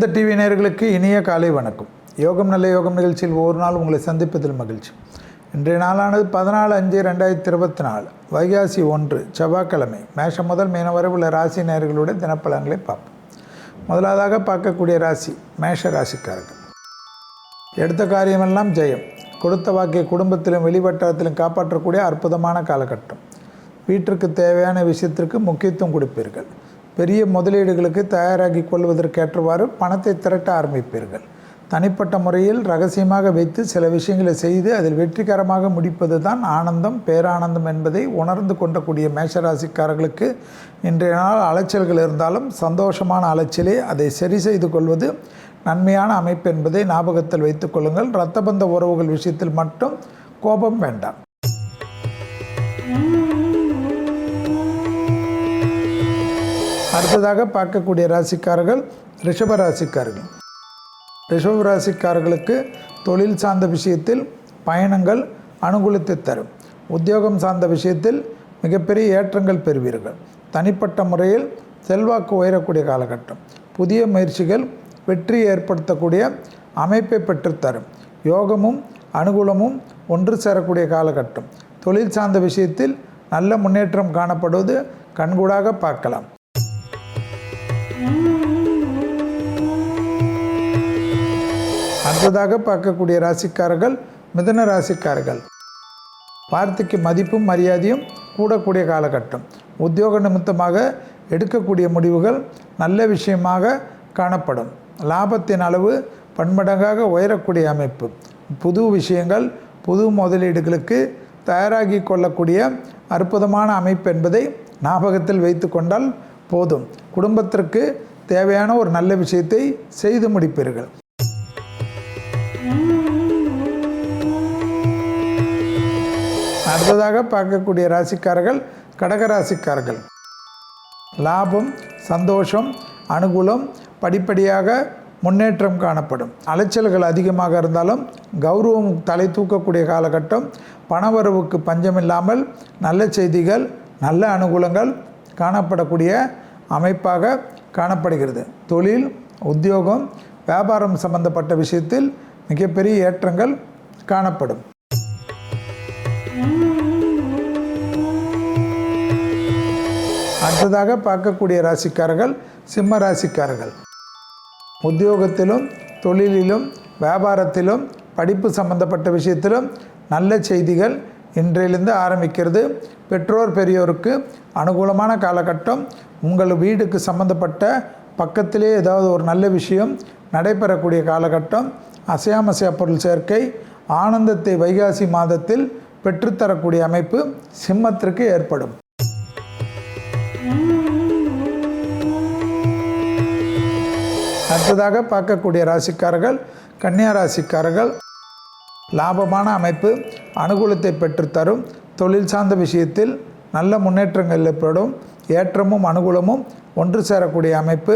சிறந்த டிவி நேயர்களுக்கு இனிய காலை வணக்கம். யோகம் நல்ல யோகம் நிகழ்ச்சியில் ஒவ்வொரு நாள் உங்களை சந்திப்பதில் மகிழ்ச்சி. இன்றைய நாளானது பதினாலு அஞ்சு ரெண்டாயிரத்தி இருபத்தி நாலு. வைகாசி ஒன்று செவ்வாய்க்கிழமை. மேஷம் முதல் மீன வரை உள்ள ராசி நேயர்களுடைய தினப்பலன்களை பார்ப்போம். முதலாவதாக பார்க்கக்கூடிய ராசி மேஷ ராசிக்காரர்கள். எடுத்த காரியமெல்லாம் ஜெயம். கொடுத்த வாக்கை குடும்பத்திலும் வெளிவட்டாரத்திலும் காப்பாற்றக்கூடிய அற்புதமான காலகட்டம். வீட்டிற்கு தேவையான விஷயத்திற்கு முக்கியத்துவம் கொடுப்பீர்கள். பெரிய முதலீடுகளுக்கு தயாராகி கொள்வதற்கேற்றவாறு பணத்தை திரட்ட ஆரம்பிப்பீர்கள். தனிப்பட்ட முறையில் ரகசியமாக வைத்து சில விஷயங்களை செய்து அதில் வெற்றிகரமாக முடிப்பது தான் ஆனந்தம் பேரானந்தம் என்பதை உணர்ந்து கொண்டக்கூடிய மேஷராசிக்காரர்களுக்கு இன்றைய நாள் அலைச்சல்கள் இருந்தாலும் சந்தோஷமான அலைச்சலே அதை சரி செய்து கொள்வது. நன்மையான அமைப்பு என்பதை ஞாபகத்தில் வைத்துக்கொள்ளுங்கள் இரத்தபந்த உறவுகள் விஷயத்தில் மட்டும் கோபம் வேண்டாம். அடுத்ததாக பார்க்கக்கூடிய ராசிக்காரர்கள் ரிஷப ராசிக்காரர்கள். ரிஷப ராசிக்காரர்களுக்கு தொழில் சார்ந்த விஷயத்தில் பயணங்கள் அனுகூலத்தை தரும். உத்தியோகம் சார்ந்த விஷயத்தில் மிகப்பெரிய ஏற்றங்கள் பெறுவீர்கள். தனிப்பட்ட முறையில் செல்வாக்கு உயரக்கூடிய காலகட்டம். புதிய முயற்சிகள் வெற்றி ஏற்படுத்தக்கூடிய அமைப்பை பெற்றுத்தரும். யோகமும் அனுகூலமும் ஒன்று சேரக்கூடிய காலகட்டம். தொழில் சார்ந்த விஷயத்தில் நல்ல முன்னேற்றம் காணப்படுவது கண்கூடாக பார்க்கலாம். அடுத்ததாக பார்க்கக்கூடிய ராசிக்காரர்கள் மிதுன ராசிக்காரர்கள். வார்த்தைக்கு மதிப்பும் மரியாதையும் கூடக்கூடிய காலகட்டம். உத்தியோக நிமித்தமாக எடுக்கக்கூடிய முடிவுகள் நல்ல விஷயமாக காணப்படும். லாபத்தின் அளவு பன்மடங்காக உயரக்கூடிய அமைப்பு. புது விஷயங்கள் புது முதலீடுகளுக்கு தயாராகி கொள்ளக்கூடிய அற்புதமான அமைப்பு என்பதை ஞாபகத்தில் வைத்து கொண்டால் போதும். குடும்பத்திற்கு தேவையான ஒரு நல்ல விஷயத்தை செய்து முடிப்பீர்கள். அடுத்ததாக பார்க்கக்கூடிய ராசிக்காரர்கள் கடக ராசிக்காரர்கள். லாபம் சந்தோஷம் அனுகூலம் படிப்படியாக முன்னேற்றம் காணப்படும். அலைச்சல்கள் அதிகமாக இருந்தாலும் கௌரவம் தலை தூக்கக்கூடிய காலகட்டம் பணவரவுக்கு பஞ்சமில்லாமல் நல்ல செய்திகள் நல்ல அனுகூலங்கள் காணப்படக்கூடிய அமைப்பாக காணப்படுகிறது. தொழில் உத்தியோகம் வியாபாரம் சம்பந்தப்பட்ட விஷயத்தில் மிகப்பெரிய ஏற்றங்கள் காணப்படும். அடுத்ததாக பார்க்கக்கூடிய ராசிக்காரர்கள் சிம்ம ராசிக்காரர்கள். உத்தியோகத்திலும் தொழிலிலும் வியாபாரத்திலும் படிப்பு சம்பந்தப்பட்ட விஷயத்திலும் நல்ல செய்திகள் இன்றையிலிருந்து ஆரம்பிக்கிறது. பெற்றோர் பெரியோருக்கு அனுகூலமான காலகட்டம். உங்கள் வீடுக்கு சம்பந்தப்பட்ட பக்கத்திலே ஏதாவது ஒரு நல்ல விஷயம் நடைபெறக்கூடிய காலகட்டம். அசையாமசையா பொருள் சேர்க்கை ஆனந்தத்தை வைகாசி மாதத்தில் பெற்றுத்தரக்கூடிய அமைப்பு சிம்மத்திற்கு ஏற்படும். அடுத்ததாக பார்க்கக்கூடிய ராசிக்காரர்கள் கன்னியா ராசிக்காரர்கள். லாபமான அமைப்பு அனுகூலத்தை பெற்றுத்தரும். தொழில் சார்ந்த விஷயத்தில் நல்ல முன்னேற்றங்கள் ஏற்படும். ஏற்றமும் அனுகூலமும் ஒன்று சேரக்கூடிய அமைப்பு.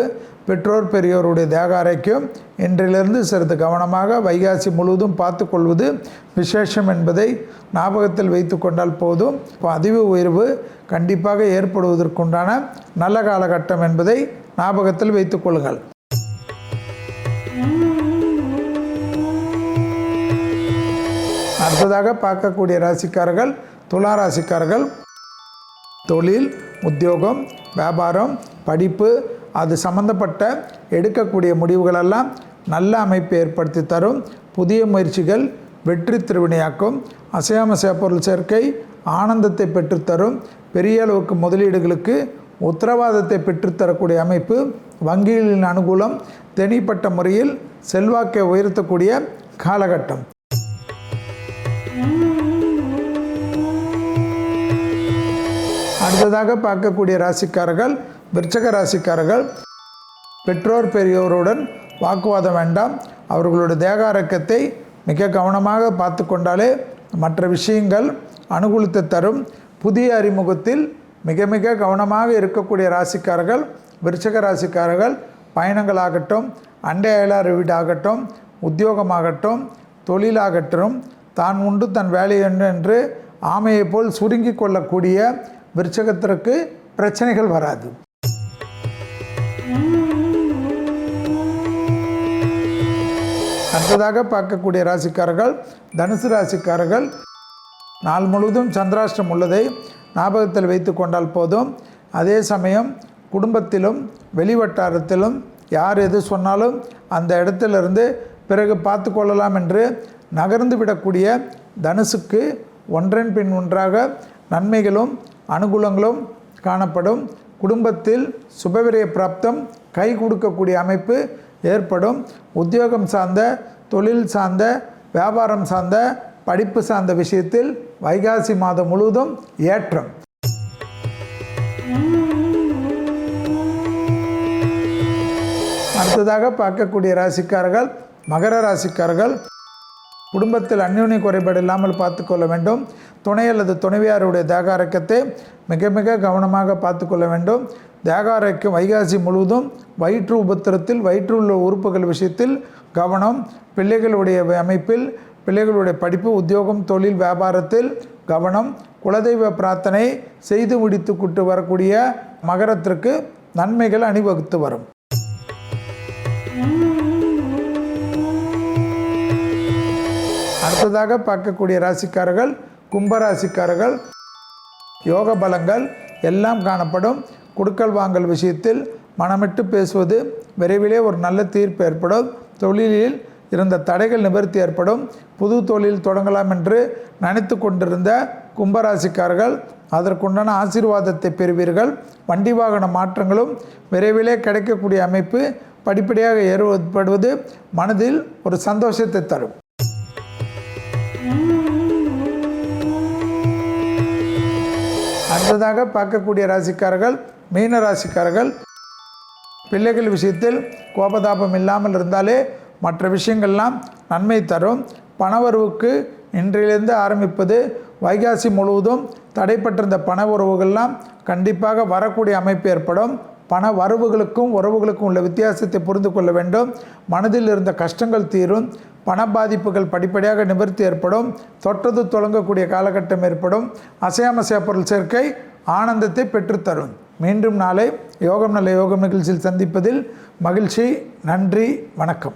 பெற்றோர் பெரியோருடைய தேக அறைக்கும் இன்றிலிருந்து சிறிது கவனமாக வைகாசி முழுவதும் பார்த்து கொள்வது விசேஷம் என்பதை ஞாபகத்தில் வைத்து கொண்டால் போதும். பதிவு உயர்வு கண்டிப்பாக ஏற்படுவதற்குண்டான நல்ல காலகட்டம் என்பதை ஞாபகத்தில் வைத்துக்கொள்ளுங்கள் அடுத்ததாக பார்க்கக்கூடிய ராசிக்காரர்கள் துலா ராசிக்காரர்கள் தொழில் உத்தியோகம் வியாபாரம் படிப்பு அது சம்பந்தப்பட்ட எடுக்கக்கூடிய முடிவுகளெல்லாம் நல்ல அமைப்பை ஏற்படுத்தி தரும். புதிய முயற்சிகள் வெற்றி திருவினையாக்கும் அசையாமசைய பொருள் சேர்க்கை ஆனந்தத்தை பெற்றுத்தரும் பெரிய அளவுக்கு முதலீடுகளுக்கு உத்தரவாதத்தை பெற்றுத்தரக்கூடிய அமைப்பு வங்கிகளின் அனுகூலம் தெனிப்பட்ட முறையில் செல்வாக்கை உயர்த்தக்கூடிய காலகட்டம். அடுத்ததாக பார்க்கக்கூடிய ராசிக்காரர்கள் விருச்சக ராசிக்காரர்கள் பெற்றோர் பெரியோருடன் வாக்குவாதம் வேண்டாம். அவர்களுடைய தேகாரக்கத்தை மிக கவனமாக பார்த்து கொண்டாலே மற்ற விஷயங்கள் அனுகூலத்தை தரும். புதிய அறிமுகத்தில் மிக மிக கவனமாக இருக்கக்கூடிய ராசிக்காரர்கள் விருச்சக ராசிக்காரர்கள் பயணங்களாகட்டும் அண்டை அயலார் வீடாகட்டும் உத்தியோகமாகட்டும் தொழிலாகட்டும் தான் உண்டு தன் வேலை உண்டு என்று ஆமையைப் போல் சுருங்கி கொள்ளக்கூடிய விருச்சகத்திற்கு பிரச்சனைகள் வராது. அடுத்ததாக பார்க்கக்கூடிய ராசிக்காரர்கள் தனுசு ராசிக்காரர்கள் நாள் முழுவதும் சந்திராஷ்டம் உள்ளதை ஞாபகத்தில் வைத்து கொண்டால் போதும். அதே சமயம் குடும்பத்திலும் வெளிவட்டாரத்திலும் யார் எது சொன்னாலும் அந்த இடத்திலிருந்து பிறகு பார்த்து கொள்ளலாம் என்று நகர்ந்து விடக்கூடிய தனுசுக்கு ஒன்றன் பின் ஒன்றாக நன்மைகளும் அனுகூலங்களும் காணப்படும். குடும்பத்தில் சுபவிரய பிராப்தம் கை கொடுக்கக்கூடிய அமைப்பு ஏற்படும். உத்தியோகம் சார்ந்த தொழில் சார்ந்த வியாபாரம் சார்ந்த படிப்பு சார்ந்த விஷயத்தில் வைகாசி மாதம் முழுவதும் ஏற்றம். அடுத்ததாக பார்க்கக்கூடிய ராசிக்காரர்கள் மகர ராசிக்காரர்கள் குடும்பத்தில் அந்யோன்ய குறைபாடு இல்லாமல் பார்த்துக்கொள்ள வேண்டும். துணை அல்லது துணைவியாருடைய தேகாரக்கத்தை மிக மிக கவனமாக பார்த்துக்கொள்ள வேண்டும். தேக வைகாசி முழுவதும் வயிற்று உபத்திரத்தில் வயிற்று உள்ள உறுப்புகள் விஷயத்தில் கவனம் பிள்ளைகளுடைய அமைப்பில் பிள்ளைகளுடைய படிப்பு உத்தியோகம் தொழில் வியாபாரத்தில் கவனம் குலதெய்வ பிரார்த்தனை செய்து முடித்து கொண்டு வரக்கூடிய மகரத்திற்கு நன்மைகள் அணிவகுத்து வரும். அடுத்ததாக பார்க்கக்கூடிய ராசிக்காரர்கள் கும்பராசிக்காரர்கள் யோக பலங்கள் எல்லாம் காணப்படும். கொடுக்கல் வாங்கல் விஷயத்தில் மனமிட்டு பேசுவது விரைவிலே ஒரு நல்ல தீர்ப்பு ஏற்படும். தொழிலில் இருந்த தடைகள் நிவர்த்தி ஏற்படும். புது தொழில் தொடங்கலாம் என்று நினைத்து கொண்டிருந்த கும்பராசிக்காரர்கள் அதற்குண்டான ஆசீர்வாதத்தை பெறுவீர்கள். வண்டி வாகன மாற்றங்களும் விரைவிலே கிடைக்கக்கூடிய அமைப்பு படிப்படியாக ஏற்படுவது மனதில் ஒரு சந்தோஷத்தை தரும். அடுத்ததாக பார்க்கக்கூடிய ராசிக்காரர்கள் மீன ராசிக்காரர்கள். பிள்ளைகள் விஷயத்தில் கோபதாபம் இல்லாமல் இருந்தாலே மற்ற விஷயங்கள்லாம் நன்மை தரும். பணவரவுக்கு இன்றிலிருந்து ஆரம்பிப்பது வைகாசி முழுவதும் தடைப்பட்டிருந்த பண உறவுகள்லாம் கண்டிப்பாக வரக்கூடிய அமைப்பு ஏற்படும். பண வரவுகளுக்கும் உறவுகளுக்கும் உள்ள வித்தியாசத்தை புரிந்து கொள்ள வேண்டும். மனதில் இருந்த கஷ்டங்கள் தீரும். பண பாதிப்புகள் படிப்படியாக நிவர்த்தி ஏற்படும். தொட்டது தொடங்கக்கூடிய காலகட்டம் ஏற்படும். அசையாமசையா பொருள் சேர்க்கை ஆனந்தத்தை பெற்றுத்தரும். மீண்டும் நாளை யோகம் நல்ல யோகம் நிகழ்ச்சியில் சந்திப்பதில் மகிழ்ச்சி. நன்றி. வணக்கம்.